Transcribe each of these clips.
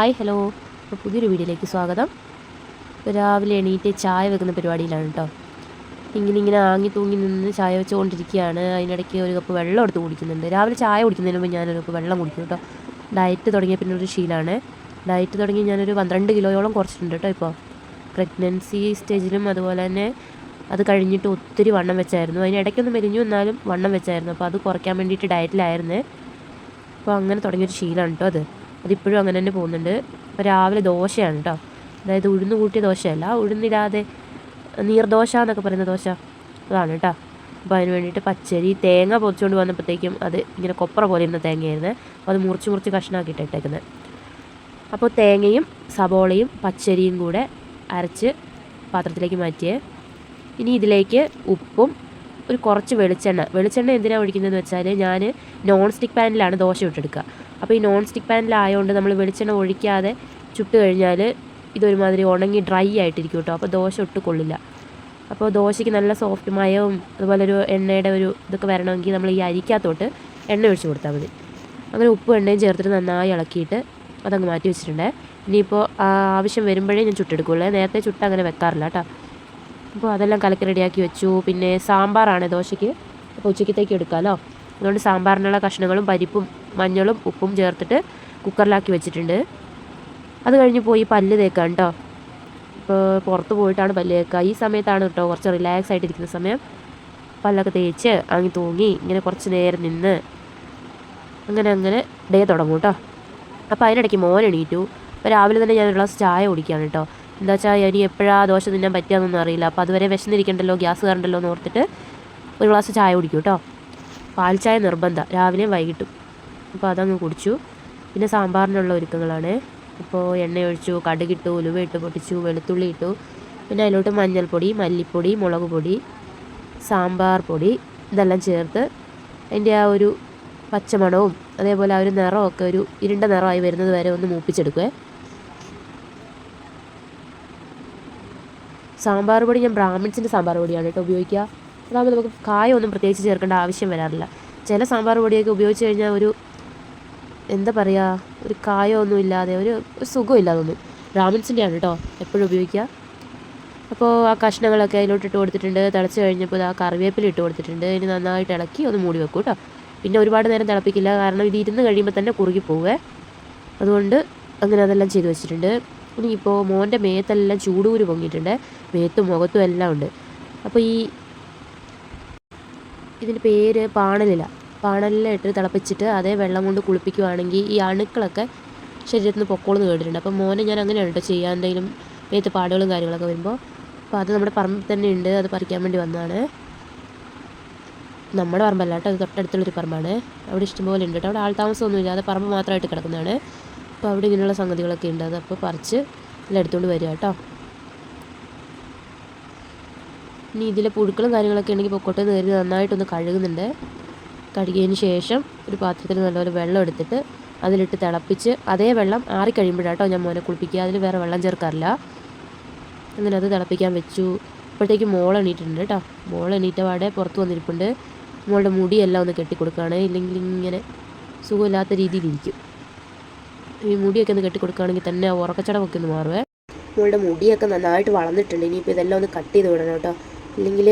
Hi hello. അപ്പോൾ പുതിയൊരു വീഡിയോയിലേക്ക് സ്വാഗതം. രാവിലെ എണീറ്റ് ചായ വെക്കുന്ന പരിപാടിയിലാണ് കേട്ടോ ഇങ്ങനെ ഇങ്ങനെ ആങ്ങി തൂങ്ങി നിന്ന് ചായ വെച്ചുകൊണ്ടിരിക്കുകയാണ് അതിനിടയ്ക്ക് ഒരു കപ്പ് വെള്ളം എടുത്ത് കുടിക്കുന്നുണ്ട്. രാവിലെ ചായ കുടിക്കുന്നതിന് മുമ്പ് ഞാനൊരു കപ്പ് വെള്ളം കുടിക്കും കേട്ടോ ഡയറ്റ് തുടങ്ങിയ പിന്നെ ഒരു ശീലമാണ് ഡയറ്റ് തുടങ്ങി ഞാനൊരു പന്ത്രണ്ട് കിലോയോളം കുറച്ചിട്ടുണ്ട് കേട്ടോ ഇപ്പോൾ പ്രഗ്നൻസി സ്റ്റേജിലും അതുപോലെ തന്നെ അത് കഴിഞ്ഞിട്ട് ഒത്തിരി വണ്ണം വെച്ചായിരുന്നു. അതിനിടയ്ക്കൊന്ന് മെലിഞ്ഞു എന്നാലും വണ്ണം വെച്ചായിരുന്നു. അപ്പോൾ അത് കുറയ്ക്കാൻ വേണ്ടിയിട്ട് ഡയറ്റിലായിരുന്നു. അപ്പോൾ അങ്ങനെ തുടങ്ങിയൊരു ശീലമാണ് കേട്ടോ അത്. അതിപ്പോഴും അങ്ങനെ തന്നെ പോകുന്നുണ്ട്. അപ്പോൾ രാവിലെ ദോശയാണ് കേട്ടോ അതായത് ഉഴുന്ന് കൂട്ടിയ ദോശയല്ല. ഉഴുന്നിടാതെ നീർദോശ എന്നൊക്കെ പറയുന്ന ദോശ അതാണ് കേട്ടോ അപ്പോൾ അതിന് വേണ്ടിയിട്ട് പച്ചരി തേങ്ങ പൊതിച്ചുകൊണ്ട് വന്നപ്പോഴത്തേക്കും അത് ഇങ്ങനെ കൊപ്ര പോലെ ഇരുന്ന തേങ്ങയായിരുന്നു. അപ്പോൾ അത് മുറിച്ച് മുറിച്ച് കഷ്ണമാക്കിയിട്ട് ഇട്ടേക്കുന്നത് അപ്പോൾ തേങ്ങയും സബോളയും പച്ചരിയും കൂടെ അരച്ച് പാത്രത്തിലേക്ക് മാറ്റിയേ. ഇനി ഇതിലേക്ക് ഉപ്പും ഒരു കുറച്ച് വെളിച്ചെണ്ണ. വെളിച്ചെണ്ണ എന്തിനാണ് ഒഴിക്കുന്നതെന്ന് വെച്ചാൽ ഞാൻ നോൺ സ്റ്റിക്ക് പാനിലാണ് ദോശ ഇട്ടെടുക്കുക അപ്പോൾ ഈ നോൺ സ്റ്റിക്ക് പാനിലായതുകൊണ്ട് നമ്മൾ വെളിച്ചെണ്ണ ഒഴിക്കാതെ ചുട്ട് കഴിഞ്ഞാൽ ഇതൊരുമാതിരി ഉണങ്ങി ഡ്രൈ ആയിട്ടിരിക്കും കേട്ടോ. അപ്പോൾ ദോശ ഒട്ട് കൊള്ളില്ല. അപ്പോൾ ദോശയ്ക്ക് നല്ല സോഫ്റ്റ് മയവും അതുപോലെ ഒരു എണ്ണയുടെ ഒരു ഇതൊക്കെ വരണമെങ്കിൽ നമ്മൾ ഈ അരിക്കകത്തോട്ട് എണ്ണ ഒഴിച്ച് കൊടുത്താൽ മതി. അങ്ങനെ ഉപ്പും എണ്ണയും ചേർത്തിട്ട് നന്നായി ഇളക്കിയിട്ട് അതങ്ങ് മാറ്റി വെച്ചിട്ടുണ്ട്. ഇനിയിപ്പോൾ ആവശ്യം വരുമ്പോഴേ ഞാൻ ചുട്ടെടുക്കുള്ളൂ. നേരത്തെ ചുട്ട് അങ്ങനെ വെക്കാറില്ല കേട്ടോ. അപ്പോൾ അതെല്ലാം കലക്കി റെഡിയാക്കി വെച്ചു. പിന്നെ സാമ്പാറാണ് ദോശയ്ക്ക്. അപ്പോൾ ഉച്ചയ്ക്കത്തേക്ക് എടുക്കാമല്ലോ. അതുകൊണ്ട് സാമ്പാറിനുള്ള കഷ്ണങ്ങളും പരിപ്പും മഞ്ഞളും ഉപ്പും ചേർത്തിട്ട് കുക്കറിലാക്കി വെച്ചിട്ടുണ്ട്. അത് കഴിഞ്ഞ് പോയി പല്ല് തേക്കാം കേട്ടോ ഇപ്പോൾ പുറത്ത് പോയിട്ടാണ് പല്ല് തേക്കുക ഈ സമയത്താണ് കേട്ടോ കുറച്ച് റിലാക്സ് ആയിട്ടിരിക്കുന്ന സമയം. പല്ലൊക്കെ തേച്ച് അങ്ങി തൂങ്ങി ഇങ്ങനെ കുറച്ച് നേരം നിന്ന് അങ്ങനെ അങ്ങനെ ഡേ തുടങ്ങും കേട്ടോ അപ്പോൾ അതിനിടയ്ക്ക് മോൻ എണീറ്റു. അപ്പോൾ രാവിലെ തന്നെ ഞാൻ ഒരു ഗ്ലാസ് ചായ കുടിക്കുകയാണ് കേട്ടോ എന്താ വെച്ചാൽ ഇനി എപ്പോഴാണ് ദോശ തിന്നാൻ പറ്റുകയെന്നൊന്നും അറിയില്ല. അപ്പോൾ അതുവരെ വിശന്നിരിക്കണ്ടല്ലോ ഗ്യാസ് കയറണ്ടല്ലോ എന്ന് ഓർത്തിട്ട് ഒരു ഗ്ലാസ് ചായ കുടിക്കും കേട്ടോ പാൽ ചായ നിർബന്ധം. രാവിലെയും വൈകിട്ടും. അപ്പോൾ അതങ്ങ് കുടിച്ചു. പിന്നെ സാമ്പാറിനുള്ള ഒരുക്കങ്ങളാണ്. അപ്പോൾ എണ്ണയൊഴിച്ചു കടുകിട്ടു ഉലുവ ഇട്ട് പൊട്ടിച്ചു വെളുത്തുള്ളി ഇട്ടു. പിന്നെ അതിലോട്ട് മഞ്ഞൾപ്പൊടി മല്ലിപ്പൊടി മുളക് പൊടി സാമ്പാർ പൊടി ഇതെല്ലാം ചേർത്ത് അതിന്റെ ആ ഒരു പച്ചമണവും അതേപോലെ ആ ഒരു നിറമൊക്കെ ഒരു ഇരുണ്ട നിറമായി വരുന്നത് വരെ ഒന്ന് മൂപ്പിച്ചെടുക്കുക സാമ്പാർ പൊടി ഞാൻ ബ്രാഹ്മിൺസിന്റെ സാമ്പാർ പൊടിയാണ് കേട്ടോ ഉപയോഗിക്കുക. അതാകുമ്പോൾ നമുക്ക് കായൊന്നും പ്രത്യേകിച്ച് ചേർക്കേണ്ട ആവശ്യം വരാറില്ല. ചില സാമ്പാർ പൊടിയൊക്കെ ഉപയോഗിച്ച് കഴിഞ്ഞാൽ ഒരു എന്താ പറയുക ഒരു കായമൊന്നും ഇല്ലാതെ ഒരു സുഖമില്ല തോന്നും ബ്രാഹ്മിൻസിന്റെയാണ് കേട്ടോ എപ്പോഴും ഉപയോഗിക്കുക. അപ്പോൾ ആ കഷ്ണങ്ങളൊക്കെ അതിലോട്ട് ഇട്ട് കൊടുത്തിട്ടുണ്ട്. തിളച്ച് കഴിഞ്ഞപ്പോൾ ആ കറിവേപ്പില ഇട്ട് കൊടുത്തിട്ടുണ്ട്. ഇനി നന്നായിട്ട് ഇളക്കി ഒന്ന് മൂടി വെക്കും കേട്ടോ പിന്നെ ഒരുപാട് നേരം തിളപ്പിക്കില്ല. കാരണം ഇത് ഇരുന്ന് കഴിയുമ്പോൾ തന്നെ കുറുകി പോവേ. അതുകൊണ്ട് അങ്ങനെ അതെല്ലാം ചെയ്തു വെച്ചിട്ടുണ്ട്. ഇനിയിപ്പോൾ മോന്റെ മേത്തെല്ലാം ചൂടൂര് പൊങ്ങിയിട്ടുണ്ട്. മേത്തും മുഖത്തും എല്ലാം ഉണ്ട്. അപ്പോൾ ഈ ഇതിന്റെ പേര് പാണലില. പാണലിലിട്ട് തിളപ്പിച്ചിട്ട് അതേ വെള്ളം കൊണ്ട് കുളിപ്പിക്കുവാണെങ്കിൽ ഈ അണുക്കളൊക്കെ ശരീരത്തിൽ നിന്ന് പൊക്കോളെന്ന് കേട്ടിട്ടുണ്ട്. അപ്പോൾ മോനെ ഞാൻ അങ്ങനെയാണ് കേട്ടോ ചെയ്യാൻ എന്തെങ്കിലും മേത്ത് പാടുകളും കാര്യങ്ങളൊക്കെ വരുമ്പോൾ. അപ്പോൾ അത് നമ്മുടെ പറമ്പിൽ തന്നെ ഉണ്ട്. അത് പറിക്കാൻ വേണ്ടി വന്നതാണ്. നമ്മുടെ പറമ്പല്ല കേട്ടോ. അത് തൊട്ടടുത്തുള്ളൊരു പറമ്പാണ്. അവിടെ ഇഷ്ടംപോലെ ഉണ്ട് കേട്ടോ. അവിടെ ആൾ താമസമൊന്നും അത് പറമ്പ് മാത്രമായിട്ട് കിടക്കുന്നതാണ്. അപ്പോൾ അവിടെ ഇങ്ങനെയുള്ള സംഗതികളൊക്കെ ഉണ്ട്. അത് അപ്പോൾ പറിച്ച് എല്ലാം എടുത്തുകൊണ്ട് വരിക കേട്ടോ. ഇനി ഇതിലെ പുഴുക്കളും കാര്യങ്ങളൊക്കെ ഉണ്ടെങ്കിൽ പൊക്കോട്ടെ നേരി നന്നായിട്ടൊന്ന് കഴുകുന്നുണ്ട്. കഴുകിയതിന് ശേഷം ഒരു പാത്രത്തിൽ നല്ലപോലെ വെള്ളം എടുത്തിട്ട് അതിലിട്ട് തിളപ്പിച്ച് അതേ വെള്ളം ആറിക്കഴിയുമ്പോഴാട്ടോ ഞാൻ മോനെ കുളിപ്പിക്കുക. അതിൽ വേറെ വെള്ളം ചേർക്കാറില്ല. അങ്ങനെ അത് തിളപ്പിക്കാൻ വെച്ചു. ഇപ്പോഴത്തേക്ക് മോൾ എണീറ്റിട്ടുണ്ട് കേട്ടോ മോൾ എണീറ്റ പാടെ പുറത്ത് വന്നിരിപ്പുണ്ട്. മോളുടെ മുടിയെല്ലാം ഒന്ന് കെട്ടിക്കൊടുക്കുകയാണ്. ഇല്ലെങ്കിൽ ഇങ്ങനെ സുഖമില്ലാത്ത രീതിയിലിരിക്കും ഈ മുടിയൊക്കെ ഒന്ന് കെട്ടിക്കൊടുക്കുകയാണെങ്കിൽ തന്നെ ഉറക്കച്ചടവൊക്കെ ഒന്ന് മാറുവേ. മോളുടെ മുടിയൊക്കെ നന്നായിട്ട് വളർന്നിട്ടുണ്ട്. ഇനിയിപ്പോൾ ഇതെല്ലാം ഒന്ന് കട്ട് ചെയ്ത് വിടണം കേട്ടോ ഇല്ലെങ്കിൽ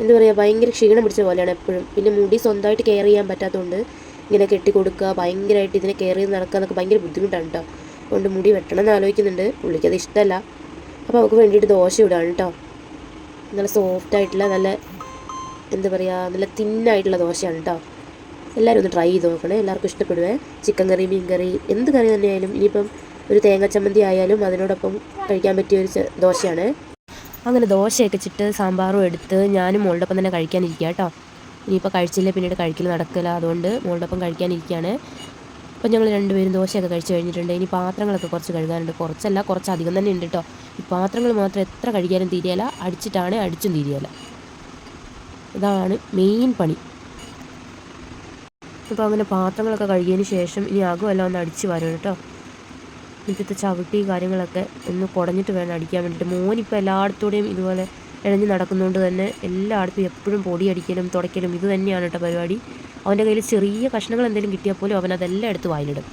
എന്താ പറയുക ഭയങ്കര ക്ഷീണം പിടിച്ച പോലെയാണ് എപ്പോഴും. പിന്നെ മുടി സ്വന്തമായിട്ട് കെയർ ചെയ്യാൻ പറ്റാത്തതുകൊണ്ട് ഇങ്ങനെ കെട്ടിക്കൊടുക്കുക ഭയങ്കരമായിട്ട് ഇതിനെ കെയർ ചെയ്ത് നടക്കുക എന്നൊക്കെ ഭയങ്കര ബുദ്ധിമുട്ടാണ് കേട്ടോ അതുകൊണ്ട് മുടി വെട്ടണം എന്ന് ആലോചിക്കുന്നുണ്ട്. പുള്ളിക്കത് ഇഷ്ടമല്ല അപ്പോൾ അവൾക്ക് വേണ്ടിയിട്ട് ദോശ ഇടാണ് കേട്ടോ നല്ല സോഫ്റ്റ് ആയിട്ടുള്ള നല്ല എന്താ പറയുക നല്ല തിന്നായിട്ടുള്ള ദോശയാണ് കേട്ടോ എല്ലാവരും ഒന്ന് ട്രൈ ചെയ്ത് നോക്കണേ. എല്ലാവർക്കും ഇഷ്ടപ്പെടുവേ. ചിക്കൻ കറി മീൻ കറി എന്ത് കറി തന്നെയായാലും ഇനിയിപ്പം ഒരു തേങ്ങ ചമ്മന്തി ആയാലും അതിനോടൊപ്പം കഴിക്കാൻ പറ്റിയ ഒരു ദോശയാണ്. അങ്ങനെ ദോശയൊക്കെ ചിട്ട് സാമ്പാറും എടുത്ത് ഞാനും മോളുടെ തന്നെ കഴിക്കാനിരിക്കുക കേട്ടോ. ഇനിയിപ്പോൾ കഴിച്ചില്ല പിന്നീട് കഴിക്കൽ നടക്കില്ല. അതുകൊണ്ട് മോളുടെ കഴിക്കാനിരിക്കുകയാണ്. അപ്പോൾ ഞങ്ങൾ രണ്ടുപേരും ദോശയൊക്കെ കഴിച്ച് കഴിഞ്ഞിട്ടുണ്ട്. ഇനി പാത്രങ്ങളൊക്കെ കുറച്ച് കഴുകാനുണ്ട്. കുറച്ചല്ല കുറച്ച് അധികം തന്നെ ഉണ്ട് കേട്ടോ. ഈ പാത്രങ്ങൾ മാത്രം എത്ര കഴിക്കാനും തീരെയല്ല അടിച്ചിട്ടാണ് അടിച്ചും തീരെയല്ല ഇതാണ് മെയിൻ പണി. അപ്പോൾ അങ്ങനെ പാത്രങ്ങളൊക്കെ കഴുകിയതിന് ശേഷം ഇനി ആകുമല്ല ഒന്ന് അടിച്ച് വരണം കേട്ടോ. മുറ്റത്തെ ചവിട്ടി കാര്യങ്ങളൊക്കെ ഒന്ന് കുടഞ്ഞിട്ട് വേണം അടിക്കാൻ വേണ്ടിയിട്ട്. മോനിപ്പോൾ എല്ലായിടത്തൂടെയും ഇതുപോലെ ഇഴഞ്ഞ് നടക്കുന്നതുകൊണ്ട് തന്നെ എല്ലായിടത്തും എപ്പോഴും പൊടി അടിക്കലും തുടയ്ക്കലും ഇത് തന്നെയാണ് കേട്ടോ പരിപാടി. അവന്റെ കയ്യിൽ ചെറിയ കഷ്ണങ്ങൾ എന്തെങ്കിലും കിട്ടിയാൽ പോലും അവൻ അതെല്ലാം എടുത്ത് വായിലിടും.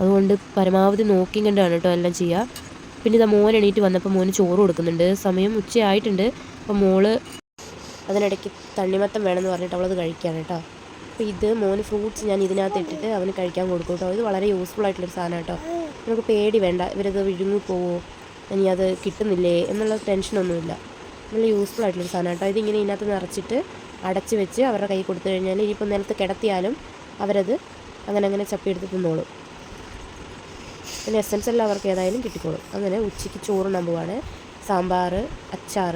അതുകൊണ്ട് പരമാവധി നോക്കിയും കണ്ടാണ് കേട്ടോ എല്ലാം ചെയ്യുക. പിന്നെ ഇതാ മോൻ എണീറ്റ് വന്നപ്പോൾ മോന് ചോറ് കൊടുക്കുന്നുണ്ട്. സമയം ഉച്ചയായിട്ടുണ്ട്. അപ്പോൾ മോൾ അതിനിടയ്ക്ക് തണ്ണിമത്തം വേണമെന്ന് പറഞ്ഞിട്ട് അവളത് കഴിക്കുകയാണ് കേട്ടോ. അപ്പോൾ ഇത് മോന് ഫ്രൂട്ട്സ് ഞാൻ ഇതിനകത്ത് ഇട്ടിട്ട് അവന് കഴിക്കാൻ കൊടുക്കും കേട്ടോ. ഇത് വളരെ യൂസ്ഫുൾ ആയിട്ടുള്ളൊരു സാധനം കേട്ടോ. നമുക്ക് പേടി വേണ്ട ഇവരത് വിഴുങ്ങി പോവോ ഇനി അത് കിട്ടുന്നില്ലേ എന്നുള്ള ടെൻഷനൊന്നുമില്ല നല്ല യൂസ്ഫുൾ ആയിട്ടുള്ള സാധനം കേട്ടോ. ഇതിങ്ങനെ ഇതിനകത്ത് നിറച്ചിട്ട് അടച്ച് വെച്ച് അവരുടെ കൈ കൊടുത്തു കഴിഞ്ഞാൽ ഇനിയിപ്പോൾ നിലത്ത് കിടത്തിയാലും അവരത് അങ്ങനെ അങ്ങനെ ചപ്പി എടുത്ത് തിന്നോളും. പിന്നെ എസൻസ് എല്ലാം അവർക്ക് ഏതായാലും കിട്ടിക്കോളും. അങ്ങനെ ഉച്ചയ്ക്ക് ചോറുണ്ണാൻ പോവാണ്. സാമ്പാർ അച്ചാർ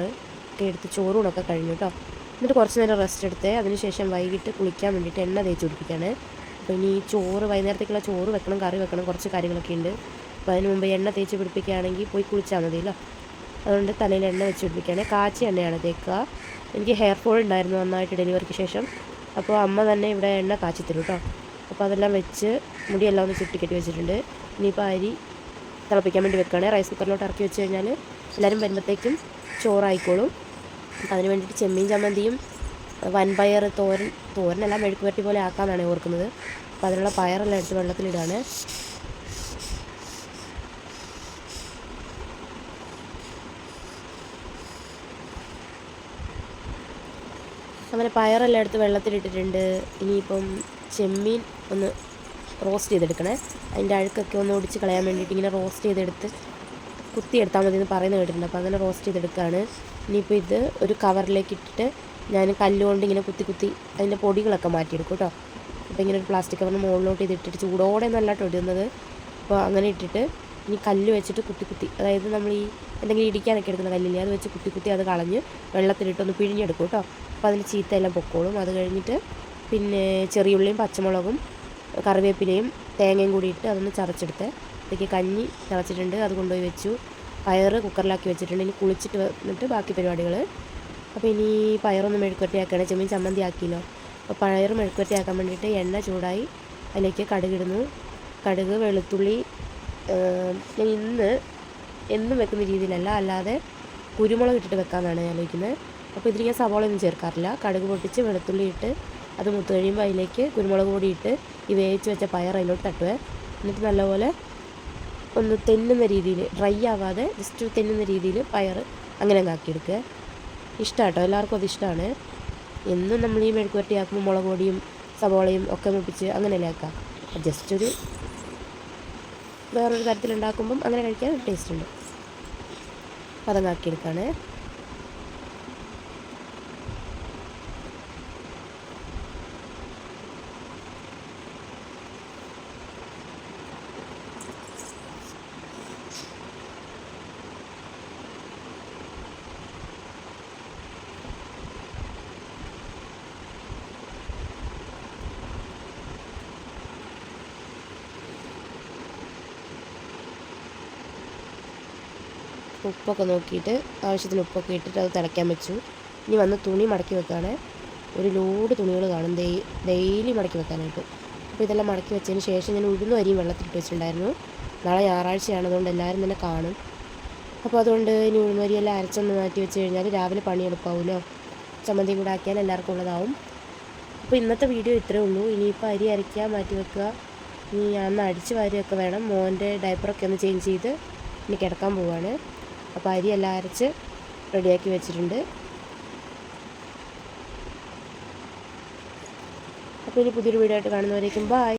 ഒക്കെ എടുത്ത് ചോറൂണൊക്കെ കഴിഞ്ഞു കേട്ടോ. എന്നിട്ട് കുറച്ച് നേരം റെസ്റ്റ് എടുത്ത്. അതിനുശേഷം വൈകിട്ട് കുളിക്കാൻ വേണ്ടിയിട്ട് എണ്ണ തേച്ച് പിടിപ്പിക്കുകയാണ് അപ്പോൾ ഇനി ചോറ് വൈകുന്നേരത്തേക്കുള്ള ചോറ് വെക്കണം കറി വെക്കണം കുറച്ച് കാര്യങ്ങളൊക്കെ ഉണ്ട്. അപ്പോൾ അതിന് മുമ്പ് എണ്ണ തേച്ച് പിടിപ്പിക്കുകയാണെങ്കിൽ പോയി കുളിച്ചാൽ മതിയല്ലോ അതുകൊണ്ട് തലയിൽ എണ്ണ വെച്ച് പിടിപ്പിക്കുകയാണ്. കാച്ചി എണ്ണയാണ് തേക്കുക. എനിക്ക് ഹെയർ ഫോൾ ഉണ്ടായിരുന്നു നന്നായിട്ട് ഡെലിവറിക്ക് ശേഷം. അപ്പോൾ അമ്മ തന്നെ ഇവിടെ എണ്ണ കാച്ചി തരും കേട്ടോ അപ്പോൾ അതെല്ലാം വെച്ച് മുടിയെല്ലാം ഒന്ന് ചുറ്റിക്കെട്ടി വെച്ചിട്ടുണ്ട്. ഇനിയിപ്പോൾ അരി തിളപ്പിക്കാൻ വേണ്ടി വെക്കുകയാണ്. റൈസ് കുക്കറിലോട്ട് ഇറക്കി വെച്ച് കഴിഞ്ഞാൽ എല്ലാവരും വരുമ്പോഴത്തേക്കും ചോറായിക്കോളും. അതിന് വേണ്ടിയിട്ട് ചെമ്മീൻ ചമ്മന്തിയും വൻപയർ തോരൻ തോരനെല്ലാം മെഴുക്ക് പുരട്ടി പോലെ ആക്കാമെന്നാണ് ഓർക്കുന്നത്. അപ്പോൾ അതിനുള്ള പയറെല്ലാം എടുത്ത് വെള്ളത്തിലിടാണ്. അങ്ങനെ പയറെല്ലാം എടുത്ത് വെള്ളത്തിലിട്ടിട്ടുണ്ട്. ഇനിയിപ്പം ചെമ്മീൻ ഒന്ന് റോസ്റ്റ് ചെയ്തെടുക്കണേ. അതിന്റെ അഴുക്കൊക്കെ ഒന്ന് ഒടിച്ച് കളയാൻ വേണ്ടിയിട്ട് ഇങ്ങനെ റോസ്റ്റ് ചെയ്തെടുത്ത് കുത്തിയെടുത്താൽ മതി എന്ന് പറയുന്നത് കേട്ടിട്ടുണ്ട്. അപ്പോൾ അങ്ങനെ റോസ്റ്റ് ചെയ്തെടുക്കുകയാണ്. ഇനിയിപ്പോൾ ഇത് ഒരു കവറിലേക്ക് ഇട്ടിട്ട് ഞാൻ കല്ലുകൊണ്ട് ഇങ്ങനെ കുത്തി കുത്തി അതിന്റെ പൊടികളൊക്കെ മാറ്റിയെടുക്കും കേട്ടോ. അപ്പോൾ ഇങ്ങനെ ഒരു പ്ലാസ്റ്റിക് കവറിന് മുകളിലോട്ട് ഇത് ഇട്ടിട്ട് ചൂടോടെ നല്ല ഇടുന്നത്. അപ്പോൾ അങ്ങനെ ഇട്ടിട്ട് ഇനി കല്ല് വെച്ചിട്ട് കുത്തി കുത്തി. അതായത് നമ്മൾ ഈ എന്തെങ്കിലും ഇടിക്കാനൊക്കെ എടുക്കുന്ന കല്ലില്ലേ അത് വെച്ച് കുത്തി കുത്തി അത് കളഞ്ഞ് വെള്ളത്തിലിട്ടൊന്ന് പിഴിഞ്ഞെടുക്കും കേട്ടോ. അപ്പോൾ അതിന് ചീത്തയെല്ലാം പൊക്കോളും. അത് കഴിഞ്ഞിട്ട് പിന്നെ ചെറിയുള്ളിയും പച്ചമുളകും കറിവേപ്പിലയും തേങ്ങയും കൂടി ഇട്ട് അതൊന്ന് ചതച്ചെടുത്ത് ഇതൊക്കെ കഞ്ഞി തിളച്ചിട്ടുണ്ട് അത് കൊണ്ടുപോയി വെച്ചു. പയറ് കുക്കറിലാക്കി വെച്ചിട്ടുണ്ട്. ഇനി കുളിച്ചിട്ട് വന്നിട്ട് ബാക്കി പരിപാടികൾ അപ്പോൾ ഇനി പയറൊന്ന് ആക്കണം ചെമ്മീൻ ചമ്മന്തി ആക്കിയല്ലോ അപ്പോൾ പയർ മെഴുക്കുവരട്ടിയാക്കാൻ വേണ്ടിയിട്ട് എണ്ണ ചൂടായി അതിലേക്ക് കടുകിടുന്നു കടുക് വെളുത്തുള്ളി ഞാൻ ഇന്ന് എന്നും വെക്കുന്ന രീതിയിലല്ല അല്ലാതെ കുരുമുളക് ഇട്ടിട്ട് വെക്കാമെന്നാണ് ഞാൻ ആലോചിക്കുന്നത്. അപ്പോൾ ഇതിൽ ഞാൻ സവാളയൊന്നും ചേർക്കാറില്ല. കടുക് പൊട്ടിച്ച് വെളുത്തുള്ളി ഇട്ട് അത് മുത്ത് കഴിയുമ്പോൾ അതിലേക്ക് കുരുമുളക് പൊടി ഇട്ട് ഈ വേവിച്ച് വെച്ച പയർ അതിലോട്ട് തട്ടുക. എന്നിട്ട് നല്ലപോലെ ഒന്ന് തെന്നുന്ന രീതിയിൽ ഡ്രൈ ആവാതെ ജസ്റ്റ് തെന്നുന്ന രീതിയിൽ പയർ അങ്ങനെ അങ്ങ് ആക്കിയെടുക്കുക. ഇഷ്ടമാണ് കേട്ടോ എല്ലാവർക്കും അത് ഇഷ്ടമാണ് എന്നും നമ്മൾ ഈ മെഴുക്കുവരട്ടി ആക്കുമ്പോൾ മുളക് പൊടിയും സവോളയും ഒക്കെ മുപ്പിച്ച് അങ്ങനെയല്ലേ ആക്കാം ജസ്റ്റ് ഒരു വേറൊരു തരത്തിലുണ്ടാക്കുമ്പം അങ്ങനെ കഴിക്കാൻ ടേസ്റ്റ് ഉണ്ട്. അപ്പോൾ ഉപ്പൊക്കെ നോക്കിയിട്ട് ആവശ്യത്തിന് ഉപ്പൊക്കെ ഇട്ടിട്ട് അത് തിളയ്ക്കാൻ വെച്ചു. ഇനി വന്ന് തുണി മടക്കി വെക്കുകയാണ് ഒരു ലോഡ് തുണികൾ കാണും. ഡെയിലി മടക്കി വെക്കാനായിട്ട്. അപ്പോൾ ഇതെല്ലാം മടക്കി വെച്ചതിന് ശേഷം ഞാൻ ഉഴുന്ന അരിയും വെള്ളത്തിലിട്ട് വെച്ചിട്ടുണ്ടായിരുന്നു. നാളെ ഞായറാഴ്ചയാണ്. അതുകൊണ്ട് എല്ലാവരും തന്നെ കാണും. അപ്പോൾ അതുകൊണ്ട് ഇനി ഉഴുന്നരിയെല്ലാം അരച്ചൊന്ന് മാറ്റി വെച്ച് കഴിഞ്ഞാൽ രാവിലെ പണി എളുപ്പമാവുമല്ലോ. ചമ്മന്തി കൂടെ ആക്കിയാൽ എല്ലാവർക്കും ഉള്ളതാവും. അപ്പോൾ ഇന്നത്തെ വീഡിയോ ഇത്രേ ഉള്ളൂ. ഇനിയിപ്പോൾ അരി അരയ്ക്കുക മാറ്റി വെക്കുക ഇനി അന്ന് അടിച്ച് വാരിയൊക്കെ വേണം. മോന്റെ ഡയപ്പറൊക്കെ ഒന്ന് ചേഞ്ച് ചെയ്ത് ഇനി കിടക്കാൻ പോവാണ്. അപ്പോൾ അരി എല്ലാം അരച്ച് റെഡിയാക്കി വെച്ചിട്ടുണ്ട്. അപ്പോൾ ഇനി പുതിയൊരു വീഡിയോ ആയിട്ട് കാണുന്നവരേക്കും ബായ്